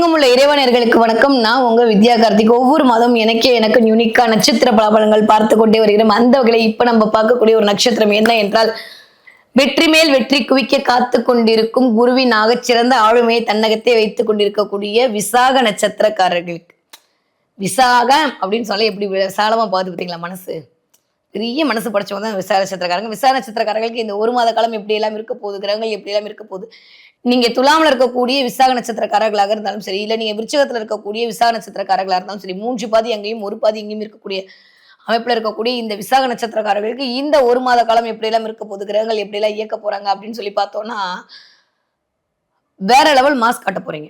உலகெங்கும் உள்ள இறைவனர்களுக்கு வணக்கம். நான் உங்க வித்யா கார்த்திக். ஒவ்வொரு மாதம் எனக்கே எனக்கு யூனிக்கா நட்சத்திர பலாபலங்கள் பார்த்து கொண்டே வருகிறோம் அந்த வகையில இப்ப நம்ம பார்க்கக்கூடிய ஒரு நட்சத்திரம் என்ன என்றால் வெற்றி மேல் வெற்றி குவிக்க காத்து கொண்டிருக்கும் குருவின் ஆகச்சிறந்த ஆளுமையை தன்னகத்தே வைத்துக் கொண்டிருக்கக்கூடிய விசாக நட்சத்திரக்காரர்களுக்கு. விசாகம் அப்படின்னு சொல்ல எப்படி விசாலமா பார்த்து பார்த்தீங்களா மனசு? பெரிய மனசு படைச்சவங்க தான் விசார நட்சத்திரக்காரங்க. விசார நட்சத்திரக்காரர்களுக்கு இந்த ஒரு மாத காலம் எப்படி எல்லாம் இருக்க போகுது கிரகங்கள் எப்படி எல்லாம் இருக்க போகுது நீங்க துலாம்ல இருக்கக்கூடிய விசாக நட்சத்திரக்காரர்களாக இருந்தாலும் சரி இல்ல நீங்க விருச்சகத்துல இருக்கக்கூடிய விசாக நட்சத்திரக்காரர்களாக இருந்தாலும் சரி மூன்று பாதி அங்கேயும் ஒரு பாதி இங்கேயும் இருக்கக்கூடிய அமைப்புல இருக்கக்கூடிய இந்த விசாக நட்சத்திரக்காரர்களுக்கு இந்த ஒரு மாத காலம் எப்படி எல்லாம் இருக்க போகுது கிரகங்கள் எப்படி எல்லாம் இயக்க போறாங்க அப்படின்னு சொல்லி பார்த்தோம்னா வேற லெவல் மாஸ்க் காட்ட போறீங்க.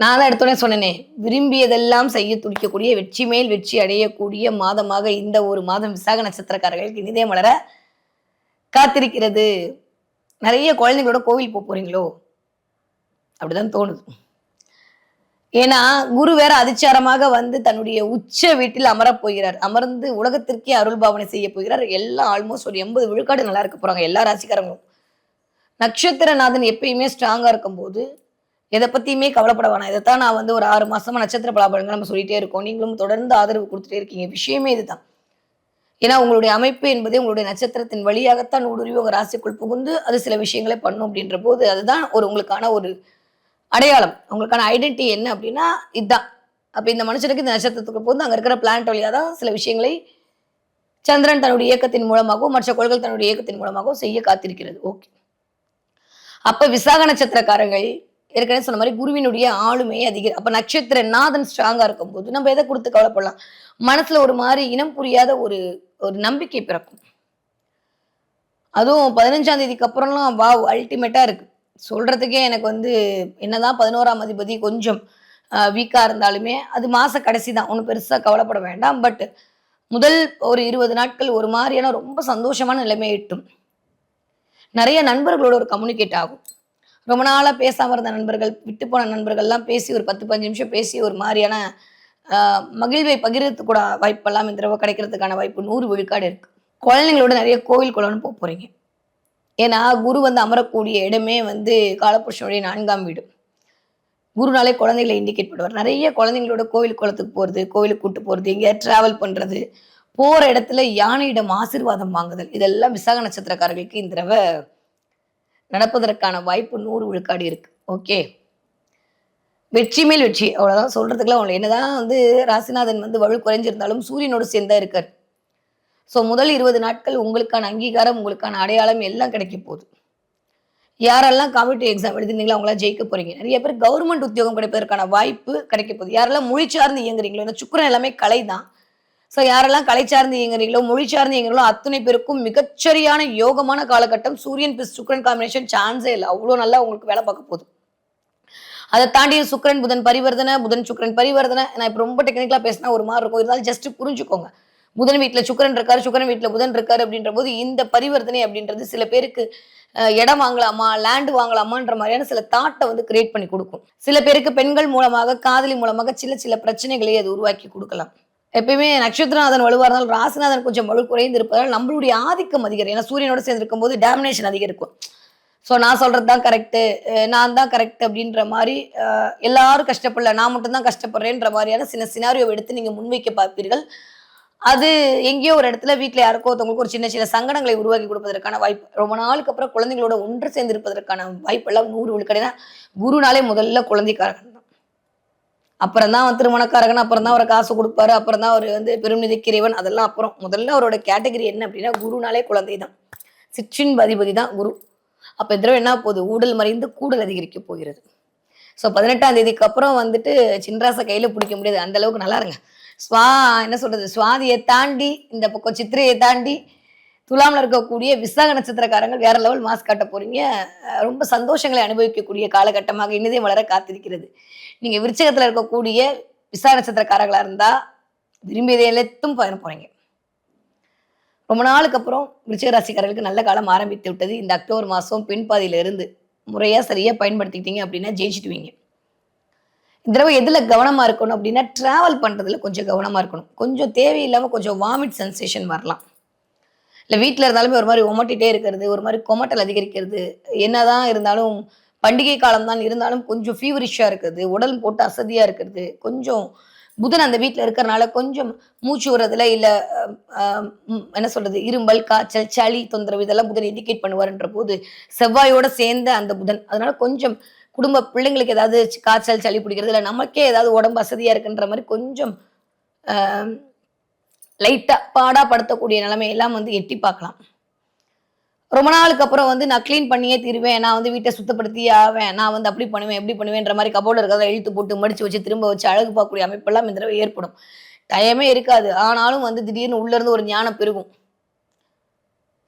நான் தான் எடுத்தோடனே சொன்னேனே விரும்பியதெல்லாம் செய்ய துடிக்கக்கூடிய வெற்றி மேல் வெற்றி அடையக்கூடிய மாதமாக இந்த ஒரு மாதம் விசாக நட்சத்திரக்காரர்களுக்கு இனிதே மலர காத்திருக்கிறது. நிறைய குழந்தைங்களோட கோவில் போக போறீங்களோ? அப்படிதான் தோணுது. ஏன்னா குரு வேற அதிச்சாரமாக வந்து தன்னுடைய உச்ச வீட்டில் அமரப் போகிறார். அமர்ந்து உலகத்திற்கே அருள் பாவனை செய்ய போகிறார். எல்லாம் ஆல்மோஸ்ட் ஒரு எண்பது விழுக்காடு நல்லா இருக்க போறாங்க எல்லா ராசிக்காரங்களும். நட்சத்திரநாதன் எப்பயுமே ஸ்ட்ராங்கா இருக்கும்போது எதை பத்தியுமே கவலைப்பட வேணாம். இதைத்தான் நான் வந்து ஒரு ஆறு மாசமா நட்சத்திர பலாபலங்கள் நம்ம சொல்லிட்டே இருக்கோம். நீங்களும் தொடர்ந்து ஆதரவு கொடுத்துட்டே இருக்கீங்க. விஷயமே இதுதான். ஏன்னா உங்களுடைய அமைப்பு என்பதே உங்களுடைய நட்சத்திரத்தின் வழியாகத்தான் ஊடுருவி உங்க ராசிக்குள் புகுந்து அது சில விஷயங்களை பண்ணும் அப்படின்ற போது அதுதான் ஒரு உங்களுக்கான ஒரு அடையாளம். உங்களுக்கான ஐடென்டிட்டி என்ன அப்படின்னா இதுதான். அப்ப இந்த மனுஷனுக்கு இந்த நட்சத்திரத்துக்கு போது அங்க இருக்கிற பிளானட் வழியாக தான் சில விஷயங்களை சந்திரன் தன்னுடைய இயக்கத்தின் மூலமாகவும் மற்ற கோள்கள் தன்னுடைய இயக்கத்தின் மூலமாகவும் செய்ய காத்திருக்கிறது. ஓகே அப்ப விசாக நட்சத்திரக்காரர்கள் ஏற்கனவே சொன்ன மாதிரி குருவினுடைய ஆளுமையை அதிகம் அப்ப நட்சத்திர நாதன் ஸ்ட்ராங்கா இருக்கும்போது நம்ம எதை கொடுத்து கவலைப்படலாம்? மனசுல ஒரு மாதிரி இனம் புரியாத ஒரு ஒரு நம்பிக்கை பிறக்கும். அதுவும் பதினஞ்சாம் தேதிக்கு அப்புறம்லாம் வா அல்டிமேட்டா இருக்கு. சொல்றதுக்கே எனக்கு வந்து என்னதான் பதினோராம் அதிபதி கொஞ்சம் வீக்கா இருந்தாலுமே அது மாச கடைசி தான். ஒன்றும் பெருசா கவலைப்பட வேண்டாம். பட் முதல் ஒரு இருபது நாட்கள் ஒரு மாதிரியான ரொம்ப சந்தோஷமான நிலைமை எட்டும். நிறைய நண்பர்களோட ஒரு கம்யூனிகேட் ஆகும். ரொம்ப நாளாக பேசாமல் இருந்த நண்பர்கள் விட்டு போன நண்பர்கள்லாம் பேசி ஒரு பத்து பதினஞ்சு நிமிஷம் பேசி ஒரு மாதிரியான மகிழ்வை பகிர்றதுக்கு கூட வாய்ப்பெல்லாம் இந்த தடவை கிடைக்கிறதுக்கான வாய்ப்பு நூறு விழுக்காடு இருக்குது குழந்தைங்களோட நிறைய கோவில் குளம்னு போக போகிறீங்க ஏன்னா குரு வந்து அமரக்கூடிய இடமே வந்து காலபுருஷனுடைய நான்காம் வீடு. குருனாலே குழந்தைகளை இண்டிகேட் பண்ணுவார். நிறைய குழந்தைங்களோட கோவில் குளத்துக்கு போகிறது கோவிலுக்கு கூட்டு போகிறது எங்கேயா ட்ராவல் பண்ணுறது போகிற இடத்துல யானையிடம் ஆசீர்வாதம் வாங்குதல் இதெல்லாம் விசாக நட்சத்திரக்காரர்களுக்கு இந்த தடவை நடப்பதற்கான வாய்ப்பு நூறு விழுக்காடு இருக்கு. ஓகே வெற்றி மேல் வெற்றி. அவ்வளோதான் சொல்றதுக்குலாம் அவ்வளோ என்னதான் வந்து ராசிநாதன் வந்து வலு குறைஞ்சிருந்தாலும் சூரியனோடு சேர்ந்தா இருக்கார். ஸோ முதல் இருபது நாட்கள் உங்களுக்கான அங்கீகாரம் உங்களுக்கான அடையாளம் எல்லாம் கிடைக்க போகுது. யாரெல்லாம் காம்படிட்டிவ் எக்ஸாம் எழுதிருந்தீங்களோ அவங்களாம் ஜெயிக்க போறீங்க. நிறைய பேர் கவர்மெண்ட் உத்தியோகம் கிடைப்பதற்கான வாய்ப்பு கிடைக்க போகுது. யாரெல்லாம் மொழி சார்ந்து இயங்குறீங்களோ ஏன்னா சுக்கரன் எல்லாமே கலை தான் ஸோ யாரெல்லாம் கலை சார்ந்து இயங்குறீங்களோ மொழி சார்ந்து இயங்குறீங்களோ அத்தனை பேருக்கும் மிகச்சரியான யோகமான காலகட்டம் சூரியன் பிளஸ் சுக்ரன் காம்பினேஷன் சான்ஸே இல்லை. அவ்வளோ நல்லா உங்களுக்கு வேலை பார்க்க போகுது. அதை தாண்டி சுக்கரன் புதன் பரிவர்த்தனை புதன் சுக்கரன் பரிவர்த்தனை. நான் இப்போ ரொம்ப டெக்னிக்கலாக பேசினா ஒரு மாதிரி இருக்கும். இருந்தாலும் ஜஸ்ட் புரிஞ்சுக்கோங்க. புதன் வீட்டில் சுக்கிரன் இருக்காரு சுக்கரன் வீட்டில் புதன் இருக்காரு அப்படின்ற போது இந்த பரிவர்த்தனை அப்படின்றது சில பேருக்கு இடம் வாங்கலாமா லேண்ட் வாங்கலாமான்ற மாதிரியான சில தாட்டை வந்து கிரியேட் பண்ணி கொடுக்கும். சில பேருக்கு பெண்கள் மூலமாக காதலி மூலமாக சில சில பிரச்சனைகளை அது உருவாக்கி கொடுக்கலாம். எப்பயுமே நட்சத்திரநாதன் வலுவாக இருந்தாலும் ராசிநாதன் கொஞ்சம் வலு குறைந்து இருப்பதால் நம்மளுடைய ஆதிக்கம் அதிகரிக்கும் ஏன்னா சூரியனோட சேர்ந்து இருக்கும்போது டேமினேஷன் அதிகரிக்கும். ஸோ நான் சொல்கிறது தான் கரெக்டு நான் தான் கரெக்ட் அப்படின்ற மாதிரி எல்லாரும் கஷ்டப்படல நான் மட்டும் தான் கஷ்டப்படுறேன்ற மாதிரியான சின்ன சினாரியோ எடுத்து நீங்கள் முன்வைக்க பார்ப்பீர்கள். அது எங்கேயோ ஒரு இடத்துல வீட்டில் யாருக்கோ ஒருத்தவங்களுக்கு ஒரு சின்ன சின்ன சங்கடங்களை உருவாக்கி கொடுப்பதற்கான வாய்ப்பு. ரொம்ப நாளுக்கு அப்புறம் குழந்தைங்களோட ஒன்று சேர்ந்து இருப்பதற்கான வாய்ப்பெல்லாம் நூறு விழுக்கடைனா குருனாலே முதல்ல குழந்தைக்காரன். அப்புறம் தான் அவன் திருமணக்காரகன் அப்புறம் தான் அவர் காசு கொடுப்பாரு அப்புறம் தான் அவர் வந்து பெருநிதிக்கிறைவன் அதெல்லாம் அப்புறம் முதல்ல அவரோட கேட்டகரி என்ன அப்படின்னா குருனாலே குழந்தை தான் சிற்றின் அதிபதி தான் குரு. அப்ப இந்த தடவை என்ன போகுது? ஊடல் மறைந்து கூடல் அதிகரிக்க போகிறது. ஸோ பதினெட்டாம் தேதிக்கு அப்புறம் வந்துட்டு சின்ராசை கையில பிடிக்க முடியாது. அந்த அளவுக்கு நல்லா இருங்க. ஸ்வா என்ன சொல்றது? சுவாதியை தாண்டி இந்த பக்கம் சித்திரையை தாண்டி துலாமில் இருக்கக்கூடிய விசாக நட்சத்திரக்காரங்க வேற லெவல் மாஸ் காட்ட போறீங்க. ரொம்ப சந்தோஷங்களை அனுபவிக்கக்கூடிய காலகட்டமாக இனிதே வளர காத்திருக்கிறது. நீங்க விருச்சகத்தில் இருக்கக்கூடிய விசாக நட்சத்திரக்காரங்களா இருந்தா விரும்பியதை எல்லாத்தும் பயணம் போறீங்க. ரொம்ப நாளுக்கு அப்புறம் விருச்சிக ராசிக்காரர்களுக்கு நல்ல காலம் ஆரம்பித்து விட்டது. இந்த அக்டோபர் மாதம் பின் பாதியில இருந்து முறையா சரியா பயன்படுத்திக்கிட்டீங்க அப்படின்னா ஜெயிச்சிடுவீங்க. இந்த தடவை எதில் கவனமாக இருக்கணும் அப்படின்னா ட்ராவல் பண்ணுறதுல கொஞ்சம் கவனமாக இருக்கணும். கொஞ்சம் தேவையில்லாமல் கொஞ்சம் வாமிட் சென்சேஷன் வரலாம். இல்லை வீட்டில் இருந்தாலுமே ஒரு மாதிரி உமட்டிட்டே இருக்கிறது ஒரு மாதிரி கொமட்டல் அதிகரிக்கிறது என்னதான் இருந்தாலும் பண்டிகை காலம் தான் இருந்தாலும் கொஞ்சம் ஃபீவரிஷாக இருக்குது உடல் போட்டு அசதியாக இருக்கிறது கொஞ்சம் புதன் அந்த வீட்டில் இருக்கிறனால கொஞ்சம் மூச்சு விடுறதுல இல்லை என்ன சொல்றது இரும்பல் காய்ச்சல் சளி தொந்தரவு இதெல்லாம் புதன் இண்டிகேட் பண்ணுவார்ன்ற போது செவ்வாயோட சேர்ந்த அந்த புதன். அதனால கொஞ்சம் குடும்ப பிள்ளைங்களுக்கு ஏதாவது காய்ச்சல் சளி பிடிக்கிறது இல்லை நமக்கே ஏதாவது உடம்பு அசதியாக இருக்குன்ற மாதிரி கொஞ்சம் லைட்டாக பாடாப்படுத்தக்கூடிய நிலைமையெல்லாம் வந்து எட்டி பார்க்கலாம். ரொம்ப நாளுக்கு அப்புறம் வந்து நான் க்ளீன் பண்ணியே தீருவேன். நான் வந்து வீட்டை சுத்தப்படுத்தி ஆவேன். நான் வந்து அப்படி பண்ணுவேன் எப்படி பண்ணுவேன்ற மாதிரி கபோர்டு இருக்கிறத இழுத்து போட்டு மடிச்சு வச்சு திரும்ப வச்சு அழகு பார்க்கக்கூடிய அமைப்பெல்லாம் இந்த தடவை ஏற்படும். டயமே இருக்காது. ஆனாலும் வந்து திடீர்னு உள்ளேருந்து ஒரு ஞானம் பெருகும்.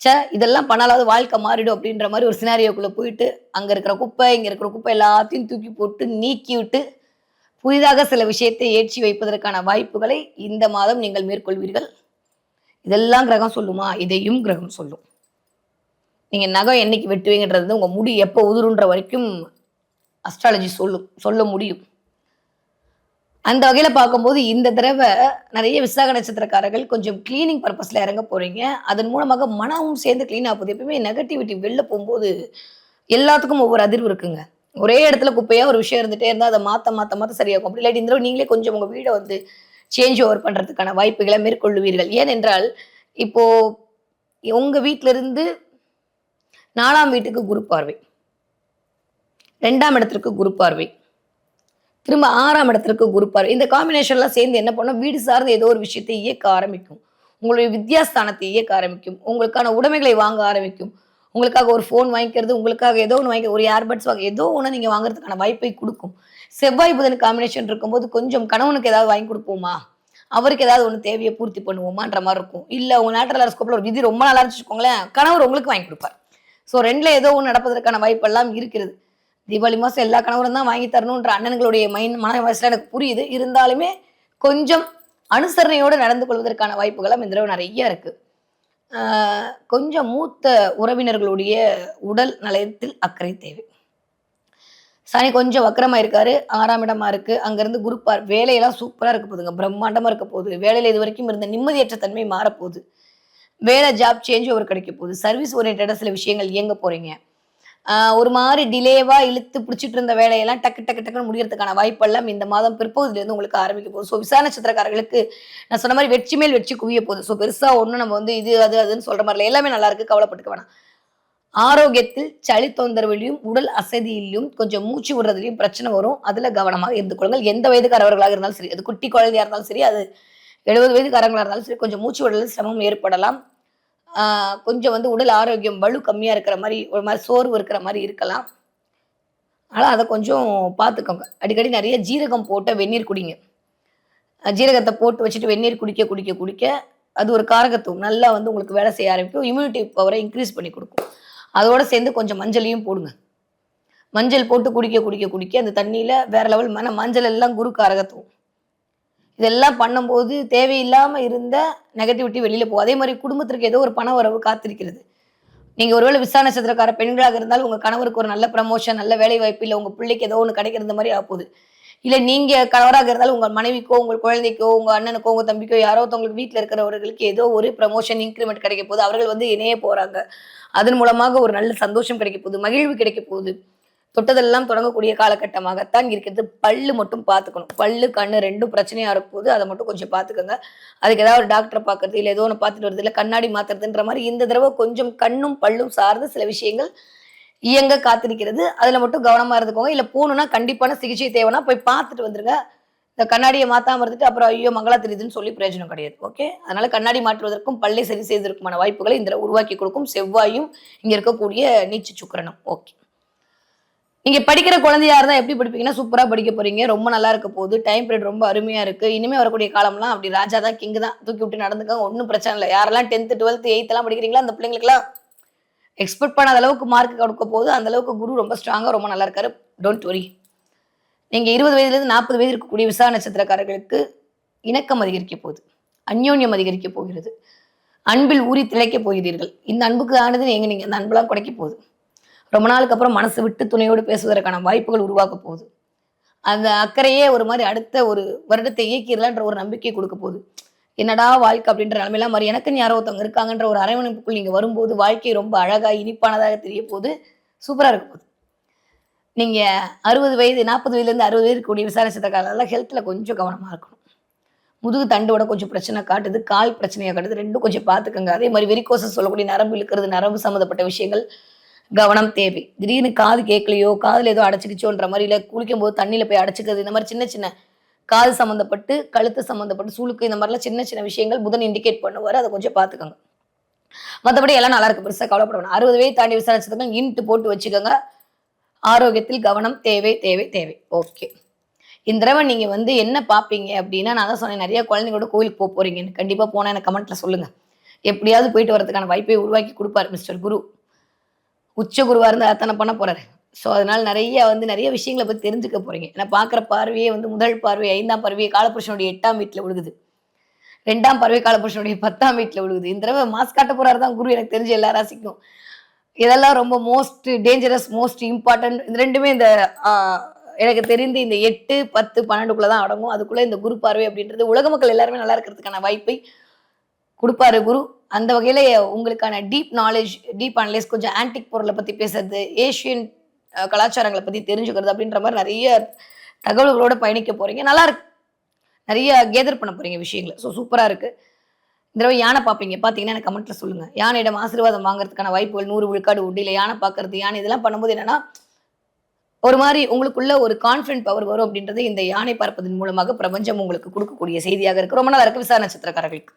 சே இதெல்லாம் பண்ணாலாவது வாழ்க்கை மாறிடும் அப்படின்ற மாதிரி ஒரு சினாரியோக்குள்ளே போயிட்டு அங்கே இருக்கிற குப்பை இங்கே இருக்கிற குப்பை எல்லாத்தையும் தூக்கி போட்டு நீக்கி விட்டு புதிதாக சில விஷயத்தை ஏற்றி வைப்பதற்கான வாய்ப்புகளை இந்த மாதம் நீங்கள் மேற்கொள்வீர்கள். இதெல்லாம் கிரகம் சொல்லுமா? இதையும் கிரகம் சொல்லும். நீங்க நகம் என்னைக்கு வெட்டுவீங்கன்றது உங்க முடி எப்போ உதிருன்ற வரைக்கும் அஸ்ட்ராலஜி சொல்லும் சொல்ல முடியும். அந்த வகையில பார்க்கும்போது இந்த தடவை நிறைய விசாக நட்சத்திரக்காரர்கள் கொஞ்சம் கிளீனிங் பர்பஸ்ல இறங்க போறீங்க. அதன் மூலமாக மனமும் சேர்ந்து கிளீன் ஆகுது போகுது. எப்பயுமே நெகட்டிவிட்டி வெளில போகும்போது எல்லாத்துக்கும் ஒவ்வொரு அதிர்வு இருக்குங்க. ஒரே இடத்துல குப்பையா ஒரு விஷயம் இருந்துட்டே இருந்தால் அதை மாற்ற மாற்ற மாற்ற சரியாகும். அப்படி இல்லாட்டி இந்த நீங்களே கொஞ்சம் உங்க வீடை வந்து சேஞ்ச் ஓவர் பண்றதுக்கான வாய்ப்புகளை மேற்கொள்ளுவீர்கள். ஏனென்றால் இப்போ உங்க வீட்டிலிருந்து நாலாம் வீட்டுக்கு குரு பார்வை. ரெண்டாம் இடத்திற்கு குரு பார்வை. திரும்ப ஆறாம் இடத்திற்கு குரு பார்வை. இந்த காம்பினேஷன்லாம் சேர்ந்து என்ன பண்ணும்? வீடு சார்ந்த ஏதோ ஒரு விஷயத்தை இயக்க ஆரம்பிக்கும். உங்களுடைய வித்யாஸ்தானத்தை இயக்க ஆரம்பிக்கும். உங்களுக்கான உடைமைகளை வாங்க ஆரம்பிக்கும். உங்களுக்காக ஒரு ஃபோன் வாங்கிக்கிறது உங்களுக்காக ஏதோ ஒன்று வாங்கி ஒரு ஏர்பட்ஸ் வாங்க ஏதோ ஒன்று நீங்கள் வாங்குறதுக்கான வாய்ப்பை கொடுக்கும். செவ்வாய் புதன் காம்பினேஷன் இருக்கும்போது கொஞ்சம் கணவனுக்கு ஏதாவது வாங்கி கொடுப்போமா? அவருக்கு ஏதாவது ஒன்று தேவையை பூர்த்தி பண்ணுவோமான்ற மாதிரி இருக்கும். இல்லை உங்கள் நேட்டரல் ஸ்கோப்பில் ஒரு விதி ரொம்ப நல்லா இருந்துச்சுக்கோங்களேன் கணவர் உங்களுக்கு வாங்கி கொடுப்பார். ஸோ ரெண்டில் ஏதோ ஒன்று நடப்பதற்கான வாய்ப்பெல்லாம் இருக்கிறது. தீபாவளி மாதம் எல்லா கணவரும் தான் வாங்கி தரணுன்ற அண்ணன்களுடைய மைண்ட் மன வயசில் எனக்கு புரியுது. இருந்தாலுமே கொஞ்சம் அனுசரணையோடு நடந்து கொள்வதற்கான வாய்ப்புகளும் இந்த தடவை நிறைய இருக்குது கொஞ்சம் மூத்த உறவினர்களுடைய உடல் நலத்தில் அக்கறை தேவை. சனி கொஞ்சம் வக்கரமாக இருக்காரு ஆறாம் இடமா இருக்கு. அங்கேருந்து குருப்பார் வேலையெல்லாம் சூப்பராக இருக்க போதுங்க பிரம்மாண்டமாக இருக்க போகுது. வேலையில் இது வரைக்கும் இருந்த நிம்மதியற்ற தன்மை மாறப்போகுது. வேலை ஜாப் சேஞ்ச் ஓவர் கிடைக்க போகுது. சர்வீஸ் ஓரியன்டாக சில விஷயங்கள் இயங்க போகிறீங்க ஒரு மாதிரி டிலேவா இழுத்து பிடிச்சிட்டு இருந்த வேலையெல்லாம் டக்கு டக்கு டக்குன்னு முடியறதுக்கான வாய்ப்பெல்லாம் இந்த மாதம் பிற்பகுதியிலேருந்து உங்களுக்கு ஆரம்பிக்க போகுது. ஸோ விசா நட்சத்திரக்காரர்களுக்கு நான் சொன்ன மாதிரி வெற்றி மேல் வெற்றி குவிய போகுது. ஸோ பெருசாக ஒன்றும் நம்ம வந்து இது அது அதுன்னு சொல்ற மாதிரி எல்லாமே நல்லா இருக்கு. கவலைப்பட்டுக்க வேணாம். ஆரோக்கியத்தில் சளி தொந்தரவிலையும் உடல் அசதியிலையும் கொஞ்சம் மூச்சு விடுறதுலையும் பிரச்சனை வரும். அதில் கவனமாக இருந்து கொள்ளுங்கள். எந்த வயதுக்காரவர்களாக இருந்தாலும் சரி அது குட்டி குழந்தையா இருந்தாலும் சரி அது எழுபது வயதுக்காரங்களாக இருந்தாலும் சரி கொஞ்சம் மூச்சு விடுறது சிரமம் ஏற்படலாம். கொஞ்சம் வந்து உடல் ஆரோக்கியம் வலு கம்மியாக இருக்கிற மாதிரி ஒரு மாதிரி சோர்வு இருக்கிற மாதிரி இருக்கலாம். ஆனால் அதை கொஞ்சம் பார்த்துக்கோங்க அடிக்கடி நிறைய ஜீரகம் போட்ட வெந்நீர் குடிங்க. ஜீரகத்தை போட்டு வச்சுட்டு வெந்நீர் குடிக்க குடிக்க குடிக்க அது ஒரு காரகத்துவம். நல்லா வந்து உங்களுக்கு வேலை செய்ய ஆரம்பிக்கும். இம்யூனிட்டி பவரை இன்க்ரீஸ் பண்ணி கொடுக்கும். அதோட சேர்ந்து கொஞ்சம் மஞ்சளையும் போடுங்க. மஞ்சள் போட்டு குடிக்க குடிக்க குடிக்க அந்த தண்ணியில் வேற லெவல் மன மஞ்சள் எல்லாம் குரு காரகத்துவம். இதெல்லாம் பண்ணும்போது தேவையில்லாமல் இருந்த நெகட்டிவிட்டி வெளியில் போகும். அதே மாதிரி குடும்பத்திற்கு ஏதோ ஒரு பண வரவு காத்திருக்கிறது. நீங்கள் ஒருவேளை விசா நட்சத்திரக்கார பெண்களாக இருந்தால் உங்கள் கணவருக்கு ஒரு நல்ல ப்ரமோஷன் நல்ல வேலை வாய்ப்பு இல்லை உங்கள் பிள்ளைக்கு ஏதோ ஒன்று கிடைக்கிறது மாதிரி ஆகுது இல்லை நீங்கள் கணவராக இருந்தாலும் உங்கள் மனைவிக்கோ உங்கள் குழந்தைக்கோ உங்கள் அண்ணனுக்கோ உங்கள் தம்பிக்கோ யாரோ உங்களுக்கு வீட்டில் இருக்கிறவர்களுக்கு ஏதோ ஒரு ப்ரமோஷன் இன்க்ரிமெண்ட் கிடைக்க போகுது. அவர்கள் வந்து இணைய போகிறாங்க அதன் மூலமாக ஒரு நல்ல சந்தோஷம் கிடைக்க போகுது. மகிழ்வு கிடைக்க போகுது. தொட்டதெல்லாம் தொடங்கக்கூடிய காலகட்டமாகத்தான் இருக்கிறது. பல்லு மட்டும் பார்த்துக்கணும். பல்லு கண்ணு ரெண்டும் பிரச்சனையாக இருக்கும்போது அதை மட்டும் கொஞ்சம் பார்த்துக்கோங்க. அதுக்கு ஏதாவது ஒரு டாக்டரை பார்க்கறது இல்லை ஏதோ ஒன்று பார்த்துட்டு வருது இல்லை கண்ணாடி மாத்துறதுன்ற மாதிரி இந்த தடவை கொஞ்சம் கண்ணும் பல்லும் சார்ந்த சில விஷயங்கள் இயங்க காத்திருக்கிறது. அதில் மட்டும் கவனமாக இருந்துக்கோங்க. இல்லை போகணுன்னா கண்டிப்பான சிகிச்சை தேவைன்னா போய் பார்த்துட்டு வந்துருங்க. இந்த கண்ணாடியை மாற்றாம இருந்துட்டு அப்புறம் ஐயோ மங்களா தெரியுதுன்னு சொல்லி பிரயோஜனம் கிடையாது. ஓகே? அதனால கண்ணாடி மாற்றுவதற்கும் பல்லை சரி செய்வதற்குமான வாய்ப்புகளை இந்த உருவாக்கி கொடுக்கும் செவ்வாயும் இங்கே இருக்கக்கூடிய நீச்சு சுக்கரனும். ஓகே. நீங்க படிக்கிற குழந்தையா இருந்தா எப்படி படிப்பீங்கன்னா சூப்பரா படிக்க போறீங்க. ரொம்ப நல்லா இருக்க போகுது. டைம் பீரியட் ரொம்ப அருமையா இருக்கு. இனிமே வரக்கூடிய காலம்லாம் அப்படி ராஜா தான் கிங் தான். தூக்கி விட்டு நடந்துக்காங்க ஒன்றும் பிரச்சனை இல்லை. யாரெல்லாம் டென்த்து டுவெல்த் எயித் எல்லாம் படிக்கிறீங்களா அந்த பிள்ளைங்களுக்குலாம் எக்ஸ்பெக்ட் பண்ணாத அளவுக்கு மார்க் கொடுக்க போகுது. அந்த அளவுக்கு குரு ரொம்ப ஸ்ட்ராங்கா ரொம்ப நல்லா இருக்காரு. டோன்ட் வரி நீங்க இருபது வயதுலேருந்து நாற்பது வயது இருக்கக்கூடிய விசா நட்சத்திரக்காரர்களுக்கு இணக்கம் அதிகரிக்க போகுது. அந்யோன்யம் அதிகரிக்க போகிறது. அன்பில் ஊறி திளைக்க போகிறீர்கள். இந்த அன்புக்கு ஆனது எங்க நீங்க அந்த அன்பெல்லாம் குறைக்க போகுது. ரொம்ப நாளுக்கு அப்புறம் மனசு விட்டு துணையோடு பேசுவதற்கான வாய்ப்புகள் உருவாக்க போகுது. அந்த அக்கறையே ஒரு மாதிரி அடுத்த ஒரு வருடத்தை இயக்கிடலான்ற ஒரு நம்பிக்கை கொடுக்க போகுது. என்னடா வாழ்க்கை அப்படின்ற நிலைமையெல்லாம் மாதிரி எனக்குன்னு யாரோ ஒருத்தவங்க இருக்காங்கன்ற ஒரு அரவணைப்புக்குள் நீங்கள் வரும்போது வாழ்க்கை ரொம்ப அழகாக இனிப்பானதாக தெரிய போது சூப்பராக இருக்க போகுது. நீங்கள் அறுபது வயது நாற்பது வயதுலேருந்து அறுபது வயது கூடிய விசாரிச்சத காலத்தில் ஹெல்த்தில் கொஞ்சம் கவனமாக இருக்கணும். முதுகு தண்டோட கொஞ்சம் பிரச்சனை காட்டுது கால் பிரச்சனையாக காட்டுது ரெண்டும் கொஞ்சம் பார்த்துக்கோங்க. அதே மாதிரி வெறிக்கோசம் சொல்லக்கூடிய நரம்பு இழுக்கிறது நரம்பு சம்மந்தப்பட்ட விஷயங்கள் கவனம் தேவை. திடீர்னு காது கேட்கலையோ காதில் ஏதோ அடைச்சிக்கிச்சோன்ற மாதிரி இல்லை குளிக்கும் போது தண்ணியில் போய் அடைச்சிக்கிறது இந்த மாதிரி சின்ன சின்ன காது சம்மந்தப்பட்டு கழுத்து சம்மந்தப்பட்டு சூளுக்கு இந்த மாதிரிலாம் சின்ன சின்ன விஷயங்கள் புதன் இண்டிகேட் பண்ணுவார். அதை கொஞ்சம் பார்த்துக்கோங்க. மற்றபடி எல்லாம் நல்லா இருக்கு. பெருசாக கவலைப்பட அறுபது வயது தாண்டி விசாரிச்சதுக்கு இன்ட்டு போட்டு வச்சுக்கோங்க. ஆரோக்கியத்தில் கவனம் தேவை தேவை தேவை. ஓகே. இந்த தடவை நீங்க வந்து என்ன பார்ப்பீங்க அப்படின்னா நான் தான் சொன்னேன் நிறைய குழந்தைங்களோட கோயிலுக்கு போக போறீங்கன்னு. கண்டிப்பா போனா எனக்கு கமெண்ட்ல சொல்லுங்க. எப்படியாவது போயிட்டு வரதுக்கான வாய்ப்பை உருவாக்கி கொடுப்பாரு மிஸ்டர் குரு. உச்ச குருவாக இருந்தால் அத்தனை பண்ண போறாரு. ஸோ அதனால நிறைய வந்து நிறைய விஷயங்களை பற்றி தெரிஞ்சுக்க போறீங்க. ஏன்னா பார்க்குற பார்வையே வந்து முதல் பார்வை ஐந்தாம் பார்வையை காலபுருஷனுடைய எட்டாம் வீட்டில் விழுகுது ரெண்டாம் பார்வை காலபுருஷனுடைய பத்தாம் வீட்டில் விழுகுது இந்த தடவை மாஸ்க் காட்ட போறாரு தான் குரு எனக்கு தெரிஞ்ச எல்லா ராசிக்கும். இதெல்லாம் ரொம்ப மோஸ்ட் டேஞ்சரஸ் மோஸ்ட் இம்பார்ட்டன்ட் இந்த ரெண்டுமே இந்த எனக்கு தெரிந்து இந்த எட்டு பத்து பன்னெண்டுக்குள்ளே தான் அடங்கும். அதுக்குள்ளே இந்த குரு பார்வை அப்படின்றது உலக மக்கள் எல்லாருமே நல்லா இருக்கிறதுக்கான வாய்ப்பை கொடுப்பாரு குரு. அந்த வகையில் உங்களுக்கான டீப் நாலேஜ் டீப் அனலைஸ் கொஞ்சம் ஆன்டிக் பொருளை பற்றி பேசுறது ஏஷியன் கலாச்சாரங்களை பற்றி தெரிஞ்சுக்கிறது அப்படின்ற மாதிரி நிறைய தகவல்களோட பயணிக்க போகிறீங்க நல்லா இருக்கு. நிறைய கேதர் பண்ண போறீங்க விஷயங்களை. ஸோ சூப்பராக இருக்கு. இந்த தடவை யானை பார்ப்பீங்க. பார்த்தீங்கன்னா எனக்கு கமெண்ட்டில் சொல்லுங்க. யானையிடம் ஆசீர்வாதம் வாங்குறதுக்கான வாய்ப்புகள் நூறு விழுக்காடு உண்டு இல்லை யானை பார்க்கறது யானை இதெல்லாம் பண்ணும்போது என்னன்னா ஒரு மாதிரி உங்களுக்குள்ள ஒரு கான்ஃபிடன்ட் பவர் வரும் அப்படின்றது இந்த யானை பார்ப்பதன் மூலமாக பிரபஞ்சம் உங்களுக்கு கொடுக்கக்கூடிய செய்தியாக இருக்கு. ரொம்ப நல்லா இருக்கு விசாரணை நட்சத்திரக்காரர்களுக்கு.